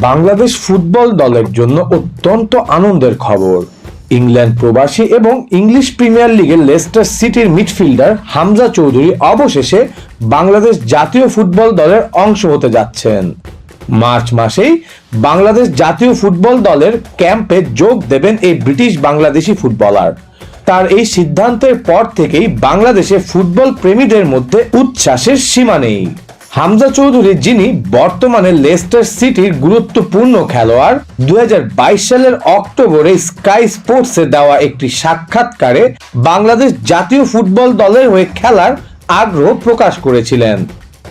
Bangladesh football দলের জন্য অত্যন্ত আনন্দের খবর। ইংল্যান্ড প্রবাসী এবং ইংলিশ প্রিমিয়ার লিগের লেস্টার সিটির মিডফিল্ডার হামজা চৌধুরী অবশেষে বাংলাদেশ জাতীয় ফুটবল দলের অংশ হতে যাচ্ছেন। মার্চ মাসেই বাংলাদেশ জাতীয় ফুটবল দলের ক্যাম্পে যোগ দেবেন এই ব্রিটিশ বাংলাদেশি ফুটবলার। তার এই সিদ্ধান্তের পর থেকেই বাংলাদেশে ফুটবল প্রেমীদের মধ্যে উচ্ছ্বাসের সীমা নেই। হামজা চৌধুরী, যিনি বর্তমানে লেস্টার সিটির গুরুত্বপূর্ণ খেলোয়াড় দুই হাজার বাইশ সালের অক্টোবরে স্কাই স্পোর্টসে দেওয়া একটি সাক্ষাৎকারে বাংলাদেশ জাতীয় ফুটবল দলের হয়ে খেলার আগ্রহ প্রকাশ করেছিলেন।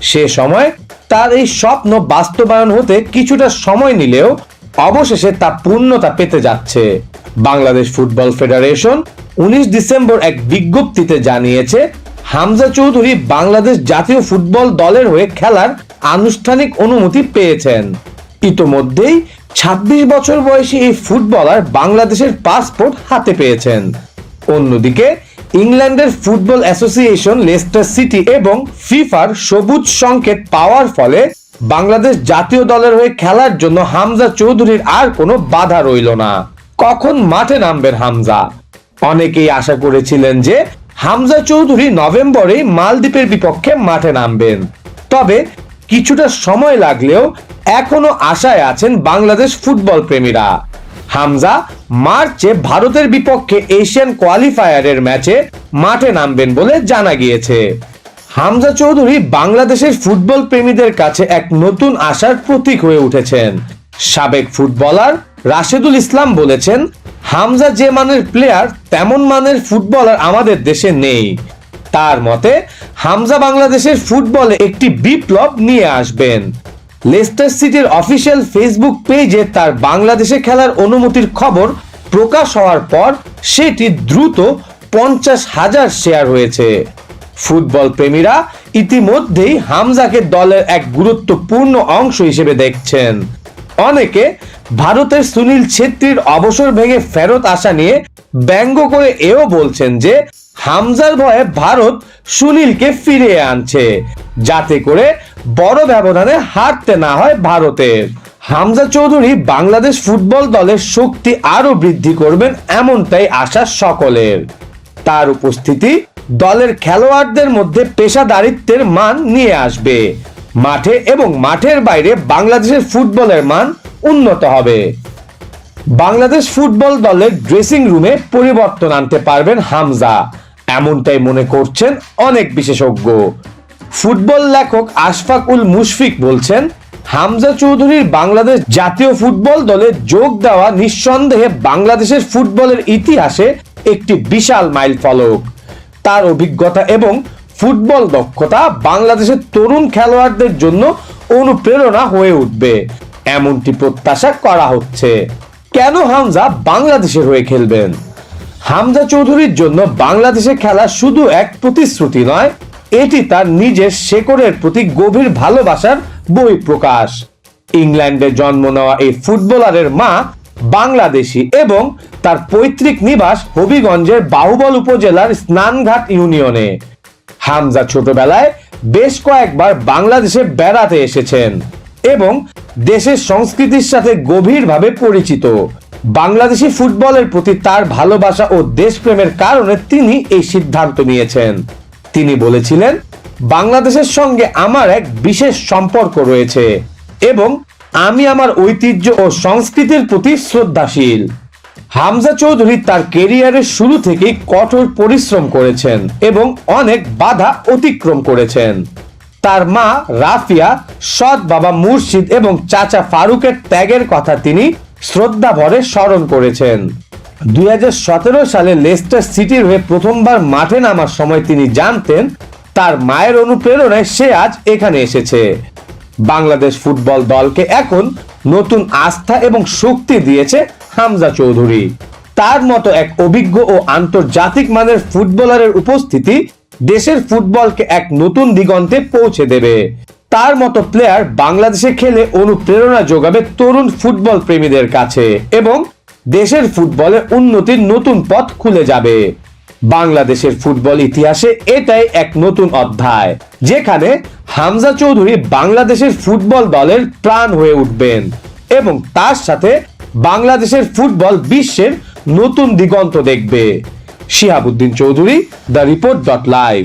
সে সময় তার এই স্বপ্ন বাস্তবায়ন হতে কিছুটা সময় নিলেও অবশেষে তা পূর্ণতা পেতে যাচ্ছে। বাংলাদেশ ফুটবল ফেডারেশন উনিশ ডিসেম্বর এক বিজ্ঞপ্তিতে জানিয়েছে হামজা চৌধুরী বাংলাদেশ জাতীয় ফুটবল দলের হয়ে খেলার আনুষ্ঠানিক অনুমতি পেয়েছেন। ইতোমধ্যেই ২৬ বছর বয়সী এই ফুটবলার বাংলাদেশের পাসপোর্ট হাতে পেয়েছেন। অন্যদিকে, ইংল্যান্ডের ফুটবল অ্যাসোসিয়েশন লেস্টার সিটি এবং ফিফার সবুজ সংকেত পাওয়ার ফলে বাংলাদেশ জাতীয় দলের হয়ে খেলার জন্য হামজা চৌধুরীর আর কোনো বাধা রইল না। কখন মাঠে নামবেন হামজা? অনেকেই আশা করেছিলেন যে হামজা চৌধুরী নভেম্বরে মালদ্বীপের বিপক্ষে মাঠে নামবেন। তবে কিছুটা সময় লাগলেও এখনও আশায় আছেন বাংলাদেশ ফুটবল প্রেমীরা। হামজা মার্চে ভারতের বিপক্ষে এশিয়ান কোয়ালিফায়ারের ম্যাচে মাঠে নামবেন বলে জানা গিয়েছে। হামজা চৌধুরী বাংলাদেশের ফুটবল প্রেমীদের কাছে এক নতুন আশার প্রতীক হয়ে উঠেছেন। সাবেক ফুটবলার রাশেদুল ইসলাম বলেছেন হামজা যে মানের প্লেয়ার তেমন মানের ফুটবলার আমাদের দেশে নেই। তার মতে, হামজা বাংলাদেশের ফুটবলে একটি বিপ্লব নিয়ে আসবেন। লেস্টার সিটির অফিসিয়াল ফেসবুক পেজে তার বাংলাদেশে খেলার অনুমতির খবর প্রকাশ হওয়ার পর সেটি দ্রুত পঞ্চাশ হাজার শেয়ার হয়েছে। ফুটবল প্রেমীরা ইতিমধ্যেই হামজাকে দলের এক গুরুত্বপূর্ণ অংশ হিসেবে দেখছেন। অনেকে ভারতের সুনীল ছেত্রীর অবসর ভেঙে ফেরত আসা নিয়ে ব্যঙ্গ করে এও বলছেন যে হামজার ভয়ে ভারত সুনীলকে ফিরিয়ে আনছে, যাতে করে বড় ব্যবধানে হারতে না হয় ভারতের। হামজা চৌধুরী বাংলাদেশ ফুটবল দলের শক্তি আরও বৃদ্ধি করবেন এমনটাই আশা সকলের। তার উপস্থিতি দলের খেলোয়াড়দের মধ্যে পেশাদারিত্বের মান নিয়ে আসবে। মাঠে এবং মাঠের বাইরে বাংলাদেশের ফুটবলের মান উন্নত হবে। বাংলাদেশ ফুটবল দলের ড্রেসিং রুমে পরিবর্তন আনতে পারবেন হামজা। এমনটাই মনে করছেন অনেক বিশেষজ্ঞ। ফুটবল লেখক আশফাক উল মুশফিক বলছেন, হামজা চৌধুরীর বাংলাদেশ জাতীয় ফুটবল দলে যোগ দেওয়া নিঃসন্দেহে বাংলাদেশের ফুটবলের ইতিহাসে একটি বিশাল মাইল ফলক তার অভিজ্ঞতা এবং ফুটবল দক্ষতা বাংলাদেশের তরুণ খেলোয়াড়দের জন্য অনুপ্রেরণা হয়ে উঠবে। এমনটি প্রত্যাশা করা হচ্ছে। কেন হামজা বাংলাদেশের হয়ে খেলবেন? হামজা চৌধুরীর জন্য বাংলাদেশে খেলা শুধু এক প্রতিশ্রুতি নয়, এটি তার নিজের শেকড়ের প্রতি গভীর ভালোবাসার বই প্রকাশ। ইংল্যান্ডে জন্ম নেওয়া এই ফুটবলারের মা বাংলাদেশি এবং তার পৈতৃক নিবাস হবিগঞ্জের বাহুবল উপজেলার স্নানঘাট ইউনিয়নে। হামজা ছোটবেলায় বেশ কয়েকবার বাংলাদেশে বেড়াতে এসেছেন এবং দেশের সংস্কৃতির সাথে গভীরভাবে পরিচিত। বাংলাদেশি ফুটবলের প্রতি তার ভালোবাসা ও দেশপ্রেমের কারণে তিনি এই সিদ্ধান্ত নিয়েছেন। তিনি বলেছিলেন, বাংলাদেশের সঙ্গে আমার এক বিশেষ সম্পর্ক রয়েছে এবং আমি আমার ঐতিহ্য ও সংস্কৃতির প্রতি শ্রদ্ধাশীল। হামজা চৌধুরী তার কেরিয়ারের শুরু থেকেই কঠোর পরিশ্রম করেছেন এবং অনেক বাধা অতিক্রম করেছেন। তার মা রাফিয়া, সৎ বাবা মুর্শিদ এবং চাচা ফারুকের ত্যাগের কথা তিনি শ্রদ্ধা ভরে স্মরণ করেছেন। দুই হাজার সতেরো সালে লেস্টার সিটির হয়ে প্রথমবার মাঠে নামার সময় তিনি জানতেন, তার মায়ের অনুপ্রেরণায় সে আজ এখানে এসেছে। বাংলাদেশ ফুটবল দলকে এখন নতুন আস্থা এবং শক্তি দিয়েছে হামজা চৌধুরী। তার মতো এক অভিজ্ঞ ও আন্তর্জাতিক মানের ফুটবলারের উপস্থিতি দেশের ফুটবলকে এক নতুন দিগন্তে পৌঁছে দেবে। তার মতো প্লেয়ার বাংলাদেশে খেলে অনুপ্রেরণা যোগাবে তরুণ ফুটবল প্রেমীদের কাছে এবং দেশের ফুটবলে উন্নতির নতুন পথ খুলে যাবে। বাংলাদেশের ফুটবল ইতিহাসে এটাই এক নতুন অধ্যায়, যেখানে হামজা চৌধুরী বাংলাদেশের ফুটবল দলের প্রাণ হয়ে উঠবেন এবং তার সাথে বাংলাদেশের ফুটবল বিশ্বের নতুন দিগন্ত দেখবে। Shihabuddin Chowdhury the report dot live.